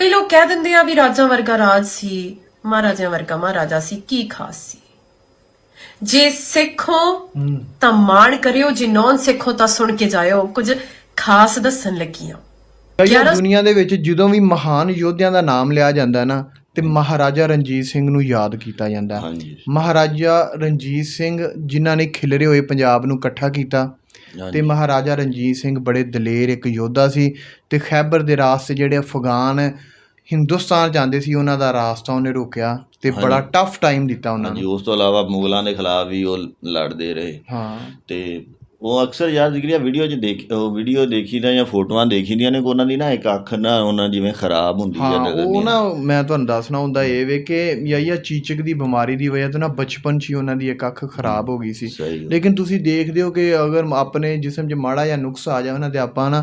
ਕਈ ਲੋਕ ਕਹਿ ਦਿੰਦੇ ਆ ਵੀ ਰਾਜਾਂ ਵਰਗਾ ਰਾਜ ਸੀ ਮਹਾਰਾਜਿਆਂ ਵਰਗਾ ਮਹਾਰਾਜਾ ਸੀ ਕੀ ਖਾਸ ਸੀ? ਜੇ ਸਿੱਖੋ ਤਾਂ ਮਾਣ ਕਰਿਓ ਜੇ ਨੌਨ ਸਿੱਖੋ ਤਾਂ ਸੁਣ ਕੇ ਜਾਇਓ। ਕੁਝ ਖਾਸ ਦੱਸਣ ਲੱਗੀਆਂ। ਕਈ ਦੁਨੀਆ ਦੇ ਵਿੱਚ ਜਦੋਂ ਵੀ ਮਹਾਨ ਯੋਧਿਆਂ ਦਾ ਨਾਮ ਲਿਆ ਜਾਂਦਾ ਨਾ ਤੇ ਮਹਾਰਾਜਾ ਰਣਜੀਤ ਸਿੰਘ ਨੂੰ ਯਾਦ ਕੀਤਾ ਜਾਂਦਾ। ਮਹਾਰਾਜਾ ਰਣਜੀਤ ਸਿੰਘ ਜਿਨ੍ਹਾਂ ਨੇ ਖਿਲਰੇ ਹੋਏ ਪੰਜਾਬ ਨੂੰ ਇਕੱਠਾ ਕੀਤਾ ਤੇ ਹਾਂਜੀ ਮਹਾਰਾਜਾ ਰਣਜੀਤ ਸਿੰਘ ਬੜੇ ਦਲੇਰ ਇੱਕ ਯੋਧਾ ਸੀ ਤੇ ਖੈਬਰ ਦੇ ਰਾਸਤੇ ਜਿਹੜੇ ਅਫਗਾਨ ਹਿੰਦੁਸਤਾਨ ਜਾਂਦੇ ਸੀ ਉਹਨਾਂ ਦਾ ਰਾਸਤਾ ਉਹਨੇ ਰੋਕਿਆ ਤੇ ਬੜਾ ਹਾਂਜੀ। ਟਫ ਟਾਈਮ ਦਿੱਤਾ ਉਹਨਾਂ ਹਾਂਜੀ ਨੂੰ। ਉਸ ਤੋਂ ਇਲਾਵਾ ਮੁਗਲਾਂ ਦੇ ਖਿਲਾਫ ਵੀ ਉਹ ਲੜਦੇ ਰਹੇ। ਹਾਂ। ਤੇ ਉਹ ਅਕਸਰ ਯਾਰ ਜਿਹੜੀਆਂ ਵੀਡੀਓ 'ਚ ਦੇਖ ਉਹ ਵੀਡੀਓ ਦੇਖੀਦਾ ਜਾਂ ਫੋਟੋਆਂ ਦੇਖੀਦੀਆਂ ਨੇ ਉਹਨਾਂ ਦੀ ਨਾ ਇੱਕ ਅੱਖ ਨਾ ਉਹਨਾਂ ਜਿਵੇਂ ਖਰਾਬ ਹੁੰਦੀ ਹਾਂ ਹੈ ਨਜ਼ਰ ਉਹ ਨਾ ਮੈਂ ਤੁਹਾਨੂੰ ਦੱਸਣਾ ਹੁੰਦਾ ਇਹ ਵੇ ਕਿ ਯਾਇਆ ਚੀਚਕ ਦੀ ਬਿਮਾਰੀ ਦੀ ਵਜ੍ਹਾ ਤੋਂ ਨਾ ਬਚਪਨ 'ਚ ਹੀ ਉਹਨਾਂ ਦੀ ਇੱਕ ਅੱਖ ਖਰਾਬ ਹੋ ਗਈ ਸੀ। ਲੇਕਿਨ ਤੁਸੀਂ ਦੇਖਦੇ ਹੋ ਕਿ ਅਗਰ ਆਪਣੇ ਜਿਸਮ 'ਚ ਮਾੜਾ ਜਾਂ ਨੁਕਸ ਆ ਜਾਵੇ ਨਾ ਤੇ ਆਪਾਂ ਨਾ।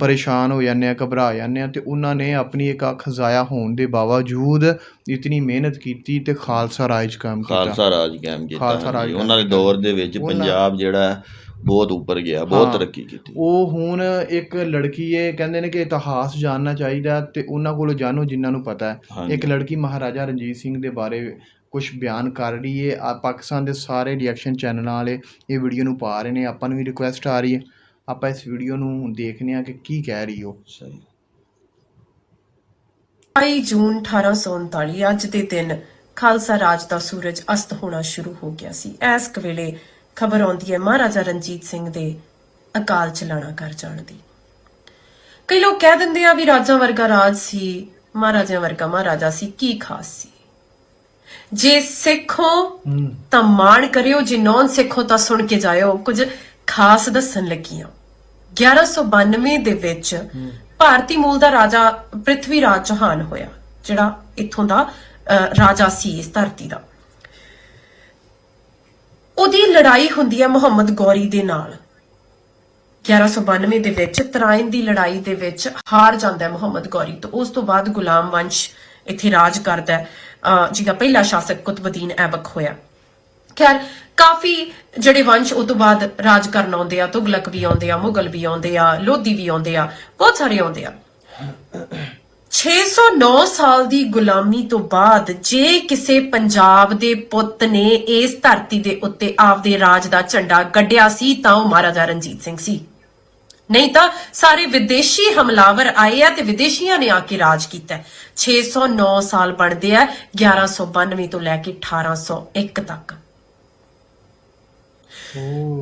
ਪਰੇਸ਼ਾਨ ਹੋ ਜਾਂਦੇ ਆ ਘਬਰਾ ਜਾਂਦੇ ਆ ਤੇ ਉਹਨਾਂ ਨੇ ਆਪਣੀ ਇੱਕ ਅੱਖ ਜ਼ਾਇਆ ਹੋਣ ਦੇ ਬਾਵਜੂਦ ਇਤਨੀ ਮਿਹਨਤ ਕੀਤੀ ਤੇ ਖਾਲਸਾ ਰਾਜ ਕਾਇਮ ਕੀਤਾ ਖਾਲਸਾ ਰਾਜ ਕਾਇਮ ਕੀਤਾ ਉਹਨਾਂ ਦੇ। ਦੌਰ ਦੇ ਵਿੱਚ ਪੰਜਾਬ ਜਿਹੜਾ ਬਹੁਤ ਉੱਪਰ ਗਿਆ ਬਹੁਤ ਹਾਂ। ਤਰੱਕੀ ਕੀਤੀ। ਉਹ ਹੁਣ ਇੱਕ ਲੜਕੀ ਇਹ ਕਹਿੰਦੇ ਨੇ ਕਿ ਇਤਿਹਾਸ ਜਾਣਨਾ ਚਾਹੀਦਾ ਤੇ ਉਹਨਾਂ ਕੋਲੋਂ ਜਾਣੋ ਜਿਨ੍ਹਾਂ ਨੂੰ ਪਤਾ ਹੈ। ਹਾਂਜੀ। ਇੱਕ ਲੜਕੀ ਮਹਾਰਾਜਾ ਰਣਜੀਤ ਸਿੰਘ ਦੇ ਬਾਰੇ ਕੁਝ ਬਿਆਨ ਕਰ ਰਹੀ ਹੈ ਆ ਪਾਕਿਸਤਾਨ ਦੇ ਸਾਰੇ ਰਿਐਕਸ਼ਨ ਚੈਨਲਾਂ ਵਾਲੇ ਇਹ ਵੀਡੀਓ ਨੂੰ ਪਾ ਰਹੇ ਨੇ ਆਪਾਂ ਨੂੰ ਵੀ ਰਿਕੁਐਸਟ ਆ ਰਹੀ ਹੈ ਆਪਾਂ ਇਸ ਵੀਡੀਓ ਨੂੰ ਦੇਖਨੇ ਆ ਕਿ ਕੀ ਕਹਿ ਰਹੀ ਉਹ। ਸਹੀ। 22 ਜੂਨ 1839 ਅੱਜ ਦੇ ਦਿਨ ਖਾਲਸਾ ਰਾਜ ਦਾ ਸੂਰਜ ਅਸਤ ਹੋਣਾ ਸ਼ੁਰੂ ਹੋ ਗਿਆ ਸੀ। ਕੁ ਵੇਲੇ ਖਬਰ ਆਉਂਦੀ ਹੈ ਮਹਾਰਾਜਾ ਰਣਜੀਤ ਸਿੰਘ ਦੇ ਅਕਾਲ ਚਲਾਣਾ ਕਰ ਜਾਣ ਦੀ। ਕਈ ਲੋਕ ਕਹਿ ਦਿੰਦੇ ਆ ਵੀ ਰਾਜਾਂ ਵਰਗਾ ਰਾਜ ਸੀ ਮਹਾਰਾਜਿਆਂ ਵਰਗਾ ਮਹਾਰਾਜਾ ਸੀ ਕੀ ਖਾਸ ਸੀ? ਜੇ ਸਿੱਖੋ ਤਾਂ ਮਾਣ ਕਰਿਓ ਜੇ ਨੌਨ ਸਿੱਖੋ ਤਾਂ ਸੁਣ ਕੇ ਜਾਇਓ। ਕੁਝ ਖਾਸ ਦੱਸਣ ਲੱਗੀਆਂ। 1192 ਦੇ ਵਿੱਚ ਭਾਰਤੀ ਮੂਲ ਦਾ ਰਾਜਾ ਪ੍ਰਿਥਵੀ ਰਾਜ ਚੌਹਾਨ ਹੋਇਆ ਜਿਹੜਾ ਇੱਥੋਂ ਦਾ ਰਾਜਾ ਸੀ ਇਸ ਧਰਤੀ ਦਾ। ਉਹਦੀ ਲੜਾਈ ਹੁੰਦੀ ਹੈ ਮੁਹੰਮਦ ਗੌਰੀ ਦੇ ਨਾਲ। 1192 ਦੇ ਵਿੱਚ ਤਰਾਇਨ ਦੀ ਲੜਾਈ ਦੇ ਵਿੱਚ ਹਾਰ ਜਾਂਦਾ ਹੈ ਮੁਹੰਮਦ ਗੌਰੀ ਤੋਂ। ਉਸ ਤੋਂ ਬਾਅਦ ਗੁਲਾਮ ਵੰਸ਼ ਇੱਥੇ ਰਾਜ ਕਰਦਾ ਹੈ, ਅਹ, ਜਿਹਦਾ ਪਹਿਲਾ ਸ਼ਾਸਕ ਕੁਤਬਦੀਨ ਐਬਕ ਹੋਇਆ। ਖੈਰ, ਕਾਫੀ ਜਿਹੜੇ ਵੰਸ਼ ਉਹ ਤੋਂ ਬਾਅਦ ਰਾਜ ਕਰਨ ਆਉਂਦੇ ਆ, ਤੁਗਲਕ ਵੀ ਆਉਂਦੇ ਆ, ਮੁਗਲ ਵੀ ਆਉਂਦੇ ਆ, ਲੋਧੀ ਵੀ ਆਉਂਦੇ ਆ, ਬਹੁਤ ਸਾਰੇ ਆਉਂਦੇ ਆ। 609 ਸਾਲ ਦੀ ਗੁਲਾਮੀ ਤੋਂ ਬਾਅਦ ਜੇ ਕਿਸੇ ਪੰਜਾਬ ਦੇ ਪੁੱਤ ਨੇ ਇਸ ਧਰਤੀ ਦੇ ਉੱਤੇ ਆਪਦੇ ਰਾਜ ਦਾ ਝੰਡਾ ਗੱਡਿਆ ਸੀ ਤਾਂ ਉਹ ਮਹਾਰਾਜਾ ਰਣਜੀਤ ਸਿੰਘ ਸੀ। ਨਹੀਂ ਤਾਂ ਸਾਰੇ ਵਿਦੇਸ਼ੀ ਹਮਲਾਵਰ ਆਏ ਆ ਤੇ ਵਿਦੇਸ਼ੀਆਂ ਨੇ ਆ ਕੇ ਰਾਜ ਕੀਤਾ ਹੈ। 609 ਸਾਲ ਬਣਦੇ ਆ 1192 ਤੋਂ ਲੈ ਕੇ 1801 ਤੱਕ।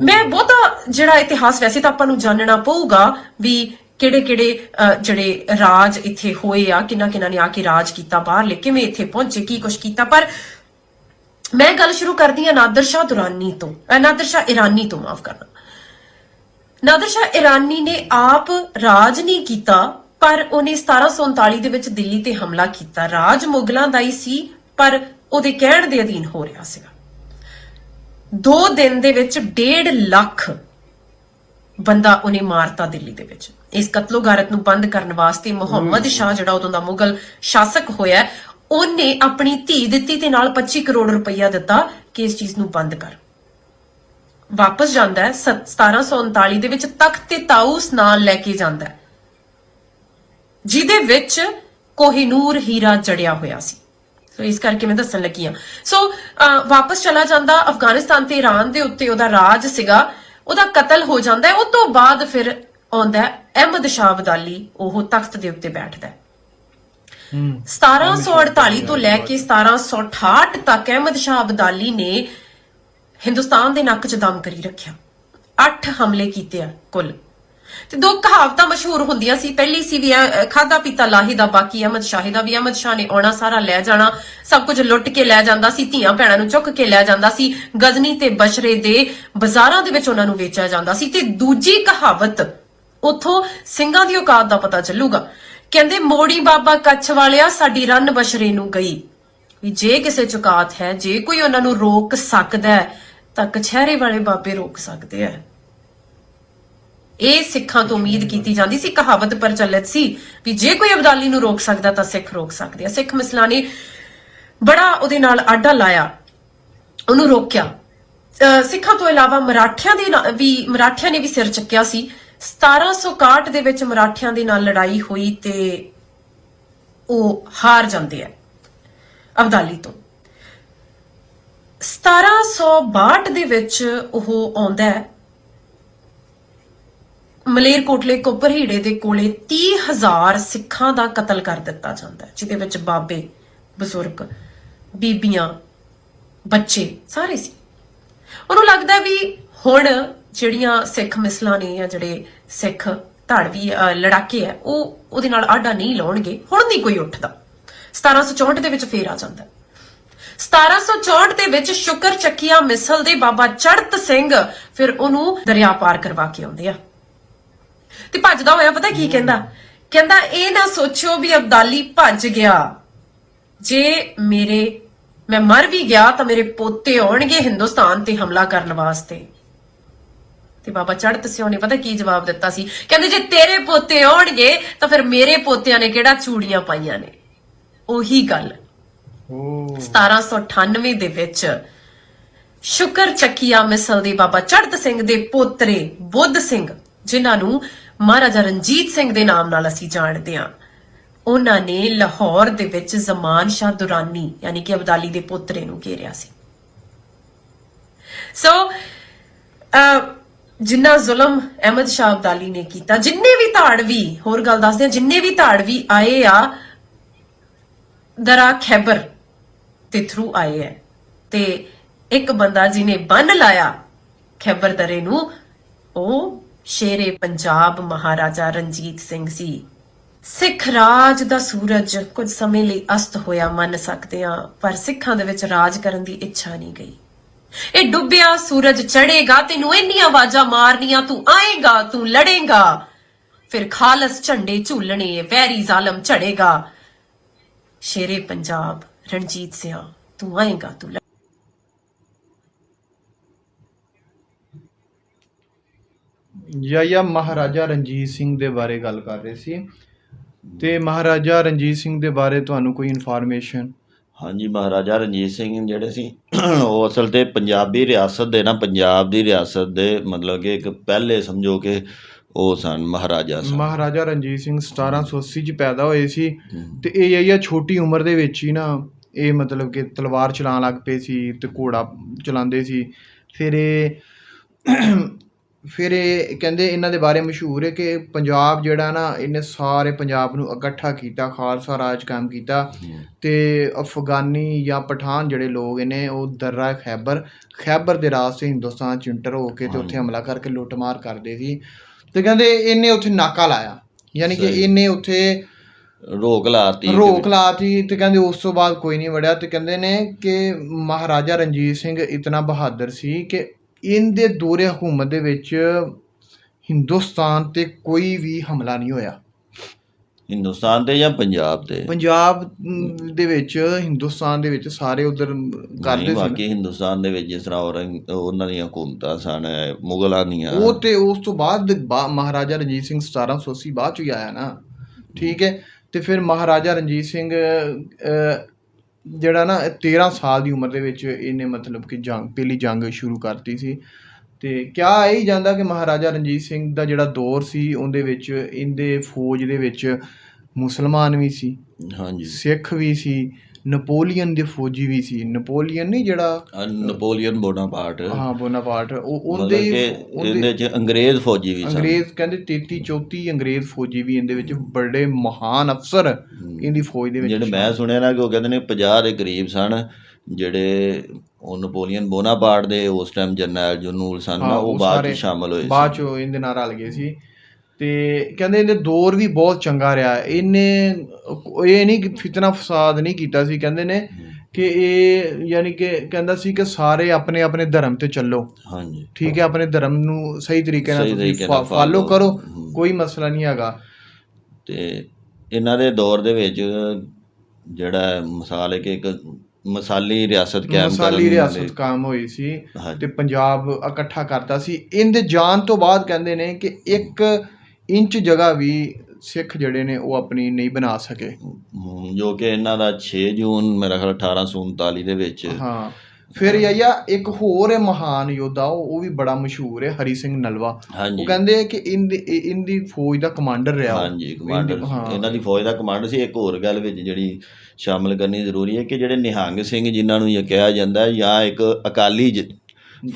ਮੈਂ ਬਹੁਤਾ ਜਿਹੜਾ ਇਤਿਹਾਸ ਵੈਸੇ ਤਾਂ ਆਪਾਂ ਨੂੰ ਜਾਣਨਾ ਪਊਗਾ ਵੀ ਕਿਹੜੇ ਕਿਹੜੇ ਜਿਹੜੇ ਰਾਜ ਇੱਥੇ ਹੋਏ ਆ, ਕਿੰਨਾ ਕਿੰਨਾ ਨੇ ਆ ਕੇ ਰਾਜ ਕੀਤਾ ਬਾਹਰਲੇ ਕਿਵੇਂ ਇੱਥੇ ਪਹੁੰਚੇ, ਕੀ ਕੁਛ ਕੀਤਾ। ਪਰ ਮੈਂ ਗੱਲ ਸ਼ੁਰੂ ਕਰਦੀ ਹਾਂ ਨਾਦਰ ਸ਼ਾਹ ਦੁਰਾਨੀ ਤੋਂ, ਅਹ, ਨਾਦਰ ਸ਼ਾਹ ਇਰਾਨੀ ਤੋਂ, ਮਾਫ ਕਰਨਾ। ਨਾਦਰ ਸ਼ਾਹ ਇਰਾਨੀ ਨੇ ਆਪ ਰਾਜ ਨਹੀਂ ਕੀਤਾ, ਪਰ ਉਹਨੇ 1739 ਦੇ ਵਿੱਚ ਦਿੱਲੀ ਤੇ ਹਮਲਾ ਕੀਤਾ। ਰਾਜ ਮੁਗਲਾਂ ਦਾ ਹੀ ਸੀ, ਪਰ ਉਹਦੇ ਕਹਿਣ ਦੇ ਅਧੀਨ ਹੋ ਰਿਹਾ ਸੀਗਾ। ਦੋ ਦਿਨ ਦੇ ਵਿੱਚ 1.5 ਲੱਖ ਬੰਦਾ ਉਹਨੇ ਮਾਰਤਾ ਦਿੱਲੀ ਦੇ ਵਿੱਚ। ਇਸ ਕਤਲੋਗਾਰਤ ਨੂੰ ਬੰਦ ਕਰਨ ਵਾਸਤੇ ਮੁਹੰਮਦ ਸ਼ਾਹ ਜਿਹੜਾ ਉਦੋਂ ਦਾ ਮੁਗਲ ਸ਼ਾਸਕ ਹੋਇਆ ਉਹਨੇ ਆਪਣੀ ਧੀ ਦਿੱਤੀ ਤੇ ਨਾਲ 25 ਕਰੋੜ ਰੁਪਈਆ ਦਿੱਤਾ ਕਿ ਇਸ ਚੀਜ਼ ਨੂੰ ਬੰਦ ਕਰ। ਵਾਪਸ ਜਾਂਦਾ ਹੈ ਸਤ- 1739 ਦੇ ਵਿੱਚ ਤਖਤ ਤੇ ਤਾਊਸ ਨਾਲ ਲੈ ਕੇ ਜਾਂਦਾ ਹੈ। ਜਿਹਦੇ ਵਿੱਚ ਕੋਹਿਨੂਰ ਹੀਰਾ ਜੜਿਆ ਹੋਇਆ ਸੀ। ਸੋ ਇਸ ਕਰਕੇ ਮੈਂ ਦੱਸਣ ਲੱਗੀ ਆ ਸੋ ਵਾਪਸ ਚਲਾ ਜਾਂਦਾ ਅਫਗਾਨਿਸਤਾਨ ਤੇ ਈਰਾਨ ਦੇ ਉੱਤੇ ਉਹਦਾ ਰਾਜ ਸੀਗਾ। ਉਹਦਾ ਕਤਲ ਹੋ ਜਾਂਦਾ ਹੈ ਉਹ ਤੋਂ ਬਾਅਦ ਫਿਰ ਆਉਂਦਾ ਹੈ ਅਹਿਮਦ ਸ਼ਾਹ ਅਬਦਾਲੀ ਉਹ ਤਖਤ ਦੇ ਉੱਤੇ ਬੈਠਦਾ ਹੈ। 1748 ਤੋਂ ਲੈ ਕੇ 1768 ਤੱਕ ਅਹਿਮਦ ਸ਼ਾਹ ਅਬਦਾਲੀ ਨੇ ਹਿੰਦੁਸਤਾਨ ਦੇ ਨੱਕ 'ਚ ਦਮ ਕਰੀ ਰੱਖਿਆ। ਅੱਠ ਹਮਲੇ ਕੀਤੇ ਆ ਕੁੱਲ। ਤੇ ਦੋ ਕਹਾਵਤਾਂ ਮਸ਼ਹੂਰ ਹੁੰਦੀਆਂ ਸੀ। ਪਹਿਲੀ ਸੀ ਵੀ ਅਹ, ਖਾਦਾ ਪੀਤਾ ਲਾਹੀ ਦਾ ਬਾਕੀ ਅਹਿਮਦ ਸ਼ਾਹੀ ਦਾ ਵੀ। ਅਹਿਮਦ ਸ਼ਾਹ ਨੇ ਆਉਣਾ ਸਾਰਾ ਲੈ ਜਾਣਾ। ਸਭ ਕੁਝ ਲੁੱਟ ਕੇ ਲੈ ਜਾਂਦਾ ਸੀ ਧੀਆਂ ਭੈਣਾਂ ਨੂੰ ਚੁੱਕ ਕੇ ਲੈ ਜਾਂਦਾ ਸੀ। ਗਜ਼ਨੀ ਤੇ ਬਸ਼ਰੇ ਦੇ ਬਾਜ਼ਾਰਾਂ ਦੇ ਵਿੱਚ ਉਹਨਾਂ ਨੂੰ ਵੇਚਿਆ ਜਾਂਦਾ ਸੀ। ਤੇ ਦੂਜੀ ਕਹਾਵਤ ਉਥੋਂ ਸਿੰਘਾਂ ਦੀ ਔਕਾਤ ਦਾ ਪਤਾ ਚੱਲੂਗਾ। ਕਹਿੰਦੇ ਮੋੜੀ ਬਾਬਾ ਕੱਛ ਵਾਲਿਆ ਸਾਡੀ ਰੰਨ ਬਸ਼ਰੇ ਨੂੰ ਗਈ। ਵੀ ਜੇ ਕਿਸੇ ਚੁਕਾਤ ਹੈ ਜੇ ਕੋਈ ਉਹਨਾਂ ਨੂੰ ਰੋਕ ਸਕਦਾ ਹੈ ਤਾਂ ਕਛਹਿਰੇ ਵਾਲੇ ਬਾਬੇ ਰੋਕ ਸਕਦੇ ਆ ਇਹ ਸਿੱਖਾਂ ਤੋਂ ਉਮੀਦ ਕੀਤੀ ਜਾਂਦੀ ਸੀ, ਕਹਾਵਤ ਪ੍ਰਚਲਿਤ ਸੀ ਵੀ ਜੇ ਕੋਈ ਅਬਦਾਲੀ ਨੂੰ ਰੋਕ ਸਕਦਾ ਤਾਂ ਸਿੱਖ ਰੋਕ ਸਕਦੇ ਆ। ਸਿੱਖ ਮਿਸਲਾਂ ਨੇ ਬੜਾ ਉਹਦੇ ਨਾਲ ਆਡਾ ਲਾਇਆ, ਉਹਨੂੰ ਰੋਕਿਆ। ਅਹ ਸਿੱਖਾਂ ਤੋਂ ਇਲਾਵਾ ਮਰਾਠਿਆਂ ਦੇ ਨਾਲ ਵੀ ਮਰਾਠਿਆਂ ਨੇ ਵੀ ਸਿਰ ਚੱਕਿਆ ਸੀ। 1761 ਦੇ ਵਿੱਚ ਮਰਾਠਿਆਂ ਦੇ ਨਾਲ ਲੜਾਈ ਹੋਈ ਤੇ ਉਹ ਹਾਰ ਜਾਂਦੇ ਆ, ਅਬਦਾਲੀ ਤੋਂ। 1762 ਦੇ ਵਿੱਚ ਉਹ ਆਉਂਦਾ ਹੈ। ਮਲੇਰਕੋਟਲੇ ਕੋਪਰਹੀੜੇ ਦੇ ਕੋਲੇ 30000 ਸਿੱਖਾਂ ਦਾ ਕਤਲ ਕਰ ਦਿੱਤਾ ਜਾਂਦਾ ਹੈ, ਜਿਹਦੇ ਵਿੱਚ ਬਾਬੇ, ਬਜ਼ੁਰਗ, ਬੀਬੀਆਂ, ਬੱਚੇ ਸਾਰੇ ਸੀ। ਉਹਨੂੰ ਲੱਗਦਾ ਵੀ ਹੁਣ ਜਿਹੜੀਆਂ ਸਿੱਖ ਮਿਸਲਾਂ ਨੇ ਜਾਂ ਜਿਹੜੇ ਸਿੱਖ ਧਾੜਵੀ ਲੜਾਕੇ ਆ ਉਹ ਉਹਦੇ ਨਾਲ ਆਡਾ ਨਹੀਂ ਲਾਉਣਗੇ, ਹੁਣ ਨਹੀਂ ਕੋਈ ਉੱਠਦਾ। 1764 ਦੇ ਵਿੱਚ ਫੇਰ ਆ ਜਾਂਦਾ ਹੈ। 1764 ਦੇ ਵਿੱਚ ਸ਼ੁਕਰ ਚੱਕੀਆ ਮਿਸਲ ਦੇ ਬਾਬਾ ਚੜਤ ਸਿੰਘ ਫਿਰ ਉਹਨੂੰ ਦਰਿਆ ਪਾਰ ਕਰਵਾ ਕੇ ਆਉਂਦੇ ਆ। ਤੇ ਭੱਜਦਾ ਹੋਇਆ ਪਤਾ ਕੀ ਕਹਿੰਦਾ? ਕਹਿੰਦਾ ਇਹ ਨਾ ਸੋਚੋ ਵੀ ਅਬਦਾਲੀ ਭੱਜ ਗਿਆ। ਜੇ ਮੇਰੇ ਮੈਂ ਮਰ ਵੀ ਗਿਆ ਤਾਂ ਮੇਰੇ ਪੋਤੇ ਆਉਣਗੇ ਹਿੰਦੁਸਤਾਨ ਤੇ ਹਮਲਾ ਕਰਨ ਵਾਸਤੇ। ਤੇ ਬਾਬਾ ਚੜਤ ਸਿਓ ਨੇ ਪਤਾ ਕੀ ਜਵਾਬ ਦਿੱਤਾ ਸੀ? ਕਹਿੰਦੇ ਜੇ ਤੇਰੇ ਪੋਤੇ ਆਉਣਗੇ ਤਾਂ ਫਿਰ ਮੇਰੇ ਪੋਤਿਆਂ ਨੇ ਕਿਹੜਾ ਚੂੜੀਆਂ ਪਾਈਆਂ ਨੇ? ਉਹੀ ਗੱਲ। ਉਹ 1798 ਦੇ ਵਿੱਚ ਸ਼ੁਕਰ ਚੱਕੀਆ ਮਿਸਲ ਦੇ ਬਾਬਾ ਚੜਤ ਸਿੰਘ ਦੇ ਪੋਤਰੇ ਬੁੱਧ ਸਿੰਘ ਜਿਨ੍ਹਾਂ ਨੂੰ ਮਹਾਰਾਜਾ ਰਣਜੀਤ ਸਿੰਘ ਦੇ ਨਾਮ ਨਾਲ ਅਸੀਂ ਜਾਣਦੇ ਹਾਂ। ਉਹਨਾਂ ਨੇ ਲਾਹੌਰ ਦੇ ਵਿੱਚ ਜ਼ਮਾਨ ਸ਼ਾਹ ਦੁਰਾਨੀ, ਯਾਨੀ ਕਿ ਅਬਦਾਲੀ ਦੇ ਪੋਤਰੇ ਨੂੰ ਘੇਰਿਆ ਸੀ। ਸੋ ਜਿੰਨਾ ਜ਼ੁਲਮ ਅਹਿਮਦ ਸ਼ਾਹ ਅਬਦਾਲੀ ਨੇ ਕੀਤਾ, ਜਿੰਨੇ ਵੀ ਧਾੜਵੀ ਹੋਰ ਗੱਲ ਦੱਸਦੇ ਆ ਜਿੰਨੇ ਵੀ ਧਾੜਵੀ ਆਏ ਆ, ਦਰਾ ਖੈਬਰ ਦੇ ਥਰੂ ਆਏ ਹੈ ਤੇ ਇੱਕ ਬੰਦਾ ਜਿਹਨੇ ਬੰਨ ਲਾਇਆ ਖੈਬਰ ਦਰੇ ਨੂੰ, ਉਹ ਸ਼ੇਰੇ ਪੰਜਾਬ ਮਹਾਰਾਜਾ ਰਣਜੀਤ ਸਿੰਘ ਸੀ ਸਿੱਖ ਰਾਜ ਦਾ ਸੂਰਜ ਕੁਝ ਸਮੇਂ ਲਈ ਅਸਤ ਹੋਇਆ ਮੰਨ ਸਕਦੇ ਆ ਪਰ ਸਿੱਖਾਂ ਦੇ ਵਿੱਚ ਰਾਜ ਕਰਨ ਦੀ ਇੱਛਾ ਨਹੀਂ ਗਈ। ਇਹ ਡੁੱਬਿਆ ਸੂਰਜ ਚੜੇਗਾ ਤੈਨੂੰ ਇੰਨੀਆਂ ਆਵਾਜ਼ਾਂ ਮਾਰਨੀਆਂ, ਤੂੰ ਆਏਗਾ, ਤੂੰ ਲੜੇਗਾ। ਫਿਰ ਖਾਲਸ ਝੰਡੇ ਝੂਲਣੇ, ਵੈਰੀ ਜ਼ਾਲਮ ਚੜੇਗਾ ਸ਼ੇਰੇ ਪੰਜਾਬ, ਰਣਜੀਤ ਸਿਆ, ਤੂੰ ਆਏਗਾ, ਤੂੰ ਯਾਇਆ ਮਹਾਰਾਜਾ ਰਣਜੀਤ ਸਿੰਘ ਦੇ ਬਾਰੇ ਗੱਲ ਕਰ ਰਹੇ ਸੀ। ਤੇ ਮਹਾਰਾਜਾ ਰਣਜੀਤ ਸਿੰਘ ਦੇ ਬਾਰੇ ਤੁਹਾਨੂੰ ਕੋਈ ਇਨਫੋਰਮੇਸ਼ਨ ਹਾਂਜੀ ਮਹਾਰਾਜਾ ਰਣਜੀਤ ਸਿੰਘ ਜਿਹੜੇ ਸੀ ਉਹ ਅਸਲ ਤੇ ਪੰਜਾਬੀ ਰਿਆਸਤ ਦੇ ਨਾ ਪੰਜਾਬ ਦੀ ਰਿਆਸਤ ਦੇ ਮਤਲਬ ਕਿ ਇੱਕ ਪਹਿਲੇ ਸਮਝੋ ਕਿ ਉਹ ਸਨ ਮਹਾਰਾਜਾ ਸਨ। ਮਹਾਰਾਜਾ ਰਣਜੀਤ ਸਿੰਘ 1780 ਚ ਪੈਦਾ ਹੋਏ ਸੀ ਤੇ ਇਹ ਯਾਇਆ ਛੋਟੀ ਉਮਰ ਦੇ ਵਿੱਚ ਹੀ ਨਾ ਇਹ ਮਤਲਬ ਕਿ ਤਲਵਾਰ ਚਲਾਉਣ ਲੱਗ ਪਏ ਸੀ ਤੇ ਘੋੜਾ ਚਲਾਉਂਦੇ ਸੀ। ਫਿਰ ਇਹ ਫਿਰ ਇਹ ਕਹਿੰਦੇ ਇਹਨਾਂ ਦੇ ਬਾਰੇ ਮਸ਼ਹੂਰ ਹੈ ਕਿ ਪੰਜਾਬ ਜਿਹੜਾ ਨਾ ਇਹਨੇ ਸਾਰੇ ਪੰਜਾਬ ਨੂੰ ਇਕੱਠਾ ਕੀਤਾ ਖਾਲਸਾ ਰਾਜ ਕਾਇਮ ਕੀਤਾ ਤੇ ਅਫਗਾਨੀ ਜਾਂ ਪਠਾਨ ਜਿਹੜੇ ਲੋਕ ਨੇ ਉਹ ਦਰਰਾ ਖੈਬਰ ਖੈਬਰ ਦੇ ਰਾਸਤੇ ਹਿੰਦੁਸਤਾਨ ਚ ਇੰਟਰ ਹੋ ਕੇ ਤੇ ਉੱਥੇ ਹਮਲਾ ਕਰਕੇ ਲੁੱਟਮਾਰ ਕਰਦੇ ਸੀ ਤੇ ਕਹਿੰਦੇ ਇਹਨੇ ਉੱਥੇ ਨਾਕਾ ਲਾਇਆ ਯਾਨੀ ਕਿ। ਇਹਨੇ ਉੱਥੇ ਰੋਕ ਲਾਤੀ ਰੋਕ ਲਾਤੀ ਤੇ ਕਹਿੰਦੇ ਉਸ ਤੋਂ ਬਾਅਦ ਕੋਈ ਨਹੀਂ ਵੜਿਆ ਤੇ ਕਹਿੰਦੇ ਨੇ ਕਿ ਮਹਾਰਾਜਾ ਰਣਜੀਤ ਸਿੰਘ ਇਤਨਾ ਬਹਾਦਰ ਸੀ ਕਿ ਇਹਦੇ ਦੌਰੇ ਹਕੂਮਤ ਦੇ ਵਿੱਚ ਹਿੰਦੁਸਤਾਨ ਤੇ ਕੋਈ ਵੀ ਹਮਲਾ ਨਹੀਂ ਹੋਇਆ ਹਿੰਦੁਸਤਾਨ ਤੇ ਜਾਂ ਪੰਜਾਬ ਤੇ ਪੰਜਾਬ ਦੇ ਵਿੱਚ ਹਿੰਦੁਸਤਾਨ ਦੇ ਵਿੱਚ ਸਾਰੇ ਉਧਰ ਕਰਦੇ ਸੀ ਬਾਕੀ ਹਿੰਦੁਸਤਾਨ ਦੇ ਵਿੱਚ ਜਿਸ ਤਰ੍ਹਾਂ ਉਹਨਾਂ ਦੀਆਂ ਹਕੂਮਤਾਂ ਸਨ ਮੁਗਲਾਂ ਦੀਆਂ ਉਹ ਤੇ ਉਸ ਤੋਂ ਬਾਅਦ ਮਹਾਰਾਜਾ ਰਣਜੀਤ ਸਿੰਘ 1780 ਬਾਅਦ ਚ ਹੀ ਆਇਆ ਨਾ ਠੀਕ ਹੈ ਤੇ ਫਿਰ ਮਹਾਰਾਜਾ ਰਣਜੀਤ ਸਿੰਘ ਜਿਹੜਾ ਨਾ 13 ਸਾਲ ਦੀ ਉਮਰ ਦੇ ਵਿੱਚ ਇਹਨੇ ਮਤਲਬ ਕਿ ਜੰਗ ਪਹਿਲੀ ਜੰਗ ਸ਼ੁਰੂ ਕਰਤੀ ਸੀ। ਤੇ ਕਿਆ ਇਹ ਹੀ ਜਾਂਦਾ ਕਿ ਮਹਾਰਾਜਾ ਰਣਜੀਤ ਸਿੰਘ ਦਾ ਜਿਹੜਾ ਦੌਰ ਸੀ ਉਹਦੇ ਵਿੱਚ ਇਹਦੇ ਫੌਜ ਦੇ ਵਿੱਚ ਮੁਸਲਮਾਨ ਵੀ ਸੀ ਹਾਂਜੀ। ਸਿੱਖ ਵੀ ਸੀ ਨਪੋਲੀਅਨ ਦੇ ਫੌਜੀ ਵੀ ਸੀ। ਨਪੋਲੀਅਨ ਨਹੀਂ ਜਿਹੜਾ ਨੈਪੋਲੀਅਨ ਬੋਨਾਪਾਰਟ। ਹਾਂ ਬੋਨਾਪਾਰਟ। ਉਹ ਉਹਦੇ ਇਹਦੇ ਚ ਅੰਗਰੇਜ਼ ਫੌਜੀ ਵੀ ਸਨ। ਅੰਗਰੇਜ਼ ਕਹਿੰਦੇ 33 34 ਅੰਗਰੇਜ਼ ਫੌਜੀ ਵੀ ਇਹਦੇ ਵਿੱਚ ਬੜੇ ਮਹਾਨ ਅਫਸਰ ਇਹਦੀ ਫੌਜ ਦੇ ਵਿੱਚ ਜਿਹੜੇ ਮੈਂ ਸੁਣਿਆ ਨਾ ਕਿ ਉਹ ਕਹਿੰਦੇ ਨੇ 50 ਦੇ ਕਰੀਬ ਸਨ ਜਿਹੜੇ ਉਹ ਨੈਪੋਲੀਅਨ ਬੋਨਾਪਾਰਟ ਦੇ ਉਸ ਟਾਈਮ ਜਰਨੈਲ ਜਰਨੂਲ ਸਨ ਉਹ ਬਾਅਦ ਸਾਰੇ ਚ ਸ਼ਾਮਲ ਹੋਏ ਬਾਅਦ ਚੋਂ ਇਹਦੇ ਨਾਲ ਰਲ ਗਏ ਸੀ। ਤੇ ਕਹਿੰਦੇ ਇਹਦੇ ਦੌਰ ਵੀ ਬਹੁਤ ਚੰਗਾ ਰਿਹਾ। ਇਹਨੇ ਇਹ ਨਹੀਂ ਕਿ ਫਿਤਨਾ ਫਸਾਦ ਨਹੀਂ ਕੀਤਾ ਸੀ ਕਹਿੰਦੇ ਨੇ ਕਿ ਇਹ ਯਾਨੀ ਕਿ ਕਹਿੰਦਾ ਸੀ ਕਿ ਸਾਰੇ ਆਪਣੇ ਆਪਣੇ ਧਰਮ ਤੇ ਚੱਲੋ। ਹਾਂਜੀ। ਠੀਕ ਹੈ ਆਪਣੇ ਧਰਮ ਨੂੰ ਸਹੀ ਤਰੀਕੇ ਨਾਲ ਤੁਸੀਂ ਫਾਲੋ ਕਰੋ। ਕੋਈ ਮਸਲਾ ਨਹੀਂ ਹੈਗਾ। ਤੇ ਇਹਨਾਂ ਦੇ ਦੌਰ ਦੇ ਵਿੱਚ ਜਿਹੜਾ ਮਿਸਾਲ ਹੈ ਕਿ ਇੱਕ ਮਸਾਲੀ ਰਿਆਸਤ ਕਾਇਮ ਮਸਾਲੀ ਰਿਆਸਤ ਕਾਇਮ ਹੋਈ ਸੀ। ਤੇ ਪੰਜਾਬ ਇਕੱਠਾ ਕਰਤਾ ਸੀ। ਇਹਦੇ ਜਾਣ ਤੋਂ ਬਾਅਦ ਕਹਿੰਦੇ ਨੇ ਕਿ ਇੱਕ ਇੰਚ ਜਗ੍ਹਾ ਵੀ ਸਿੱਖ ਜਿਹੜੇ ਨੇ ਉਹ ਆਪਣੀ ਨਹੀਂ ਬਣਾ ਸਕੇ। ਜੋ ਕਿ ਇਹਨਾਂ ਦਾ 6 ਜੂਨ ਮੇਰਾ ਖਿਆਲ 1839 ਦੇ ਵਿੱਚ। ਹਾਂ ਫਿਰ ਯਾਇਆ ਇੱਕ ਹੋਰ ਹੈ ਮਹਾਨ ਯੋਧਾ ਉਹ ਵੀ ਬੜਾ ਮਸ਼ਹੂਰ ਹੈ ਹਰੀ ਸਿੰਘ ਨਲਵਾ। ਉਹ ਕਹਿੰਦੇ ਕਿ ਇਨ ਦੀ ਫੌਜ ਦਾ ਕਮਾਂਡਰ ਰਿਹਾ। ਹਾਂਜੀ ਕਮਾਂਡਰ। ਇਹਨਾਂ ਦੀ ਫੌਜ ਦਾ ਕਮਾਂਡਰ ਸੀ। ਇੱਕ ਹੋਰ ਗੱਲ ਵਿੱਚ ਜਿਹੜੀ ਸ਼ਾਮਲ ਕਰਨੀ ਜ਼ਰੂਰੀ ਹੈ ਕਿ ਜਿਹੜੇ ਨਿਹੰਗ ਸਿੰਘ ਜਿਨ੍ਹਾਂ ਨੂੰ ਇਹ ਕਿਹਾ ਜਾਂਦਾ ਹੈ ਜਾਂ ਇੱਕ ਅਕਾਲੀ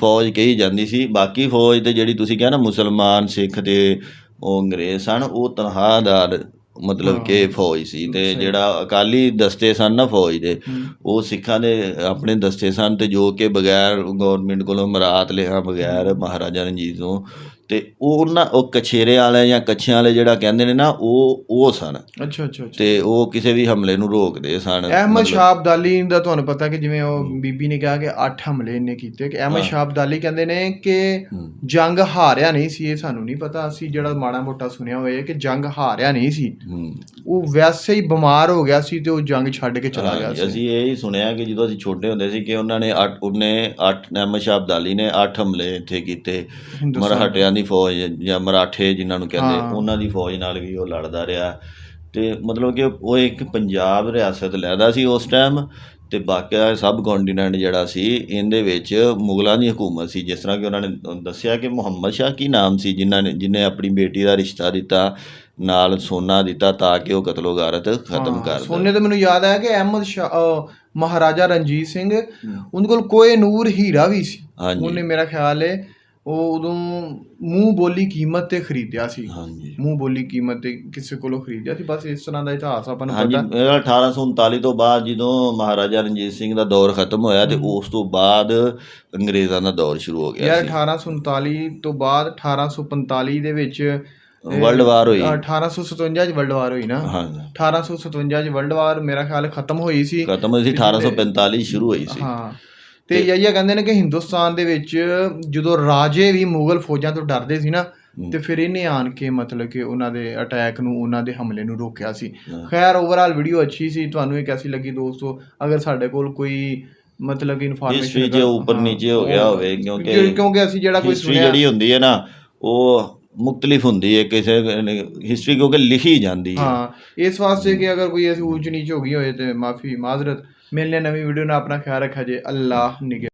ਫੌਜ ਕਹੀ ਜਾਂਦੀ ਸੀ। ਬਾਕੀ ਫੌਜ ਤੇ ਜਿਹੜੀ ਤੁਸੀਂ ਕਿਹਾ ਨਾ ਮੁਸਲਮਾਨ ਸਿੱਖ ਤੇ ਉਹ ਅੰਗਰੇਜ਼ ਸਨ ਉਹ ਤਨਖਾਹਦਾਰ ਮਤਲਬ ਕਿ ਫੌਜ ਸੀ ਤੇ ਜਿਹੜਾ ਅਕਾਲੀ ਦਸਤੇ ਸਨ ਨਾ ਫੌਜ ਦੇ। ਉਹ ਸਿੱਖਾਂ ਦੇ ਆਪਣੇ ਦਸਤੇ ਸਨ ਤੇ ਜੋ ਕਿ ਬਗੈਰ ਗਵਰਨਮੈਂਟ ਕੋਲੋਂ ਮਰਾਤ ਲਿਆ ਬਗੈਰ ਮਹਾਰਾਜਾ ਰਣਜੀਤ ਤੋਂ ਤੇ ਉਹ ਉਹਨਾਂ ਉਹ ਕਛੇਰੇ ਵਾਲੇ ਜਾਂ ਕੱਛਿਆਂ ਵਾਲੇ ਜਿਹੜਾ ਕਹਿੰਦੇ ਨੇ ਨਾ ਉਹ ਉਹ ਸਨ। ਅੱਛਾ ਅੱਛਾ ਅੱਛਾ। ਤੇ ਉਹ ਕਿਸੇ ਵੀ ਹਮਲੇ ਨੂੰ ਰੋਕਦੇ ਸਨ ਅਹਿਮਦ ਮਤਲਬ- ਸ਼ਾਹ ਅਬਦਾਲੀ ਦਾ ਤੁਹਾਨੂੰ ਪਤਾ ਕਿ ਜਿਵੇਂ ਉਹ ਬੀਬੀ ਨੇ ਕਿਹਾ ਕਿ 8 ਹਮਲੇ ਇਹਨੇ ਕੀਤੇ। ਕਿ ਅਹਿਮਦ ਹਾਂ। ਸ਼ਾਹ ਅਬਦਾਲੀ ਕਹਿੰਦੇ ਨੇ ਕਿ ਹੂੰ। ਜੰਗ ਹਾਰਿਆ ਨਹੀਂ ਸੀ ਇਹ ਸਾਨੂੰ ਨਹੀਂ ਪਤਾ। ਅਸੀਂ ਜਿਹੜਾ ਮਾੜਾ ਮੋਟਾ ਸੁਣਿਆ ਹੋਇਆ ਕਿ ਜੰਗ ਹਾਰਿਆ ਨਹੀਂ ਸੀ। ਹੂੰ। ਉਹ ਵੈਸੇ ਹੀ ਬਿਮਾਰ ਹੋ ਗਿਆ ਸੀ ਤੇ ਉਹ ਜੰਗ ਛੱਡ ਕੇ ਚਲਾ ਗਿਆ ਹਾਂਜੀ, ਸੀ। ਅਸੀਂ ਇਹ ਹੀ ਸੁਣਿਆ ਕਿ ਜਦੋਂ ਅਸੀਂ ਛੋਟੇ ਹੁੰਦੇ ਸੀ ਕਿ ਉਹਨਾਂ ਨੇ ਅੱਠ ਉਹਨੇ 8 ਅਹਿਮਦ ਸ਼ਾਹ ਅਬਦਾਲੀ ਨੇ 8 ਹਮਲੇ ਇੱਥੇ ਕੀਤੇ। ਹਿੰਦੁਸਤਾਨ ਦੀ ਫੌਜ ਜਾਂ ਮਰਾਠੇ ਜਿਨ੍ਹਾਂ ਨੂੰ ਕਹਿੰਦੇ। ਉਹਨਾਂ ਦੀ ਫੌਜ ਨਾਲ ਵੀ ਉਹ ਲੜਦਾ ਰਿਹਾ। ਤੇ ਮਤਲਬ ਕਿ ਉਹ ਇੱਕ ਪੰਜਾਬ ਰਿਆਸਤ ਲੈਦਾ ਸੀ ਉਸ ਟਾਈਮ ਤੇ ਬਾਕੀ ਸਬ ਕੰਟੀਨੈਂਟ ਜਿਹੜਾ ਸੀ ਇਹਦੇ ਵਿੱਚ ਮੁਗਲਾਂ ਦੀ ਹਕੂਮਤ ਸੀ। ਜਿਸ ਤਰ੍ਹਾਂ ਕਿ ਉਹਨਾਂ ਨੇ ਦੱਸਿਆ ਕਿ ਮੁਹੰਮਦ ਸ਼ਾਹ ਕੀ ਨਾਮ ਸੀ ਜਿਨ੍ਹਾਂ ਨੇ ਜਿਨੇ ਆਪਣੀ ਬੇਟੀ ਦਾ ਰਿਸ਼ਤਾ ਦਿੱਤਾ ਨਾਲ ਸੋਨਾ ਦਿੱਤਾ ਤਾਂ ਕਿ ਉਹ ਕਤਲੋ ਗਾਰਤ ਖਤਮ ਕਰ ਦੇ ਸੋਨੇ ਤੇ ਮੈਨੂੰ ਯਾਦ ਆਇਆ ਕਿ ਅਹਿਮਦ ਸ਼ਾਹ ਮਹਾਰਾਜਾ ਰਣਜੀਤ ਸਿੰਘ ਉਹਦੇ ਕੋਲ ਕੋਏ ਨੂਰ ਹੀਰਾ ਵੀ ਸੀ। ਹਾਂਜੀ। ਉਹਨੇ ਮੇਰਾ ਖਿਆਲ ਹੈ ਉਹ ਉਦੋਂ ਮੂੰਹ ਬੋਲੀ ਕੀਮਤ ਤੇ ਖਰੀਦਿਆ ਸੀ। ਹਾਂਜੀ। ਮੂੰਹ ਬੋਲੀ ਕੀਮਤ ਤੇ ਕਿਸੇ ਕੋਲੋਂ ਖਰੀਦਿਆ ਸੀ। ਬਸ ਇਸ ਤਰ੍ਹਾਂ ਦਾ ਇਤਿਹਾਸ ਆਪਾਂ ਨੂੰ ਹਾਂਜੀ ਪਤਾ। ਮੇਰਾ 1839 ਤੋਂ ਬਾਅਦ ਜਦੋਂ ਮਹਾਰਾਜਾ ਰਣਜੀਤ ਸਿੰਘ ਦਾ ਦੌਰ ਖਤਮ ਹੋਇਆ ਤੇ ਉਸ ਤੋਂ ਬਾਅਦ ਅੰਗਰੇਜ਼ਾਂ ਦਾ ਦੌਰ ਸ਼ੁਰੂ ਹੋ ਗਿਆ ਯਾਰ ਸੀ। 1839 ਤੋਂ ਬਾਅਦ 1845 ਦੇ ਵਿੱਚ ਵਰਲਡ ਵਾਰ ਹੋਈ। 1857 ਚ ਵਰਲਡ ਵਾਰ ਹੋਈ ਨਾ। ਹਾਂਜੀ। 1857 ਚ ਵਰਲਡ ਵਾਰ ਮੇਰਾ ਖਿਆਲ ਖਤਮ ਹੋਈ ਸੀ। ਖਤਮ ਹੋਈ ਸੀ 1845 ਸ਼ੁਰੂ ਹੋਈ ਸੀ। ਹਾਂ। ਤੇ ਯਹੀਆ ਕਹਿੰਦੇ ਨੇ ਕਿ ਹਿੰਦੁਸਤਾਨ ਦੇ ਵਿੱਚ ਜਦੋਂ ਰਾਜੇ ਵੀ ਮੁਗਲ ਫੌਜਾਂ ਤੋਂ ਡਰਦੇ ਸੀ ਨਾ ਤੇ ਫਿਰ ਇਹਨੇ ਆਣ ਕੇ ਮਤਲਬ ਕਿ ਉਹਨਾਂ ਦੇ ਅਟੈਕ ਨੂੰ ਉਹਨਾਂ ਦੇ ਹਮਲੇ ਨੂੰ ਰੋਕਿਆ ਸੀ। ਖੈਰ ਓਵਰਆਲ ਵੀਡੀਓ ਅੱਛੀ ਸੀ ਤੁਹਾਨੂੰ ਇਹ ਕੈਸੀ ਲੱਗੀ ਦੋਸਤੋ? ਅਗਰ ਸਾਡੇ ਕੋਲ ਕੋਈ ਮਤਲਬ ਕਿ ਇਨਫੋਰਮੇਸ਼ਨ 'ਚ ਉੱਪਰ ਨੀਚੇ ਹੋ ਗਿਆ ਹੋਵੇ, ਕਿਉਂਕਿ ਕਿਉਂਕਿ ਅਸੀਂ ਜਿਹੜਾ ਕੋਈ ਸੁਣਿਆ ਜਿਹੜੀ ਹੁੰਦੀ ਹੈ ਨਾ ਉਹ ਮੁxtਲਿਫ ਹੁੰਦੀ ਹੈ ਕਿਸੇ ਹਿਸਟਰੀ ਕਿਉਂਕਿ ਲਿਖੀ ਜਾਂਦੀ ਹੈ। ਹਾਂ ਇਸ ਵਾਸਤੇ ਕਿ ਅਗਰ ਕੋਈ ਅਸੀਂ ਉੱਚ ਨੀਚ ਹੋ ਗਈ ਹੋਏ ਤੇ ਮਾਫੀ ਮਾਜ਼ਰਤ ਮਿਲਨੇ ਨਵੀਂ ਵੀਡੀਓ ਨਾਲ ਆਪਣਾ ਖਿਆਲ ਰੱਖਿਆ ਜੇ। ਅੱਲਾਹ ਨਿਗੇ